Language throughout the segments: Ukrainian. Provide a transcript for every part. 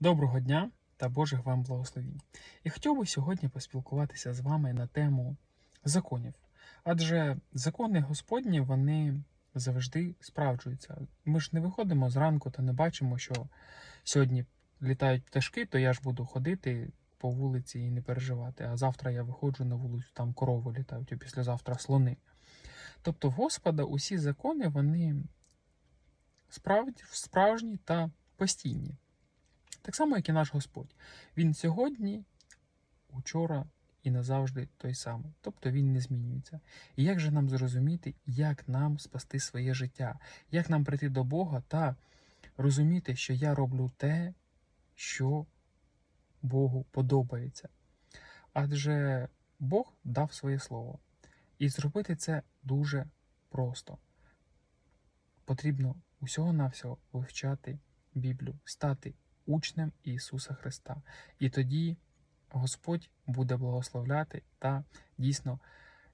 Доброго дня та Божих вам благословінь. І хотів би сьогодні поспілкуватися з вами на тему законів. Адже закони Господні вони завжди справджуються. Ми ж не виходимо зранку та не бачимо, що сьогодні літають пташки, то я ж буду ходити по вулиці і не переживати. А завтра я виходжу на вулицю, там корови літають, а післязавтра слони. Тобто, в Господа усі закони вони справжні та постійні. Так само, як і наш Господь. Він сьогодні, учора і назавжди той самий. Тобто він не змінюється. І як же нам зрозуміти, як нам спасти своє життя, як нам прийти до Бога та розуміти, що я роблю те, що Богу подобається. Адже Бог дав своє слово. І зробити це дуже просто. Потрібно усього-навсього вивчати Біблію, стати учнем Ісуса Христа. І тоді Господь буде благословляти та дійсно,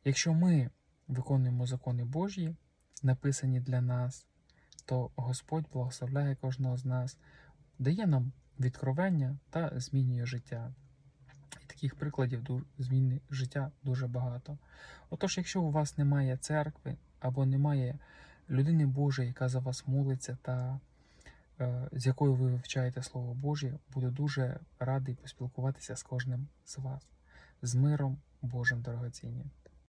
якщо ми виконуємо закони Божі, написані для нас, то Господь благословляє кожного з нас, дає нам відкровення та змінює життя. І таких прикладів зміни життя дуже багато. Отож, якщо у вас немає церкви або немає людини Божої, яка за вас молиться та з якою ви вивчаєте Слово Боже, буду дуже радий поспілкуватися з кожним з вас. З миром Божим дорогоцінні.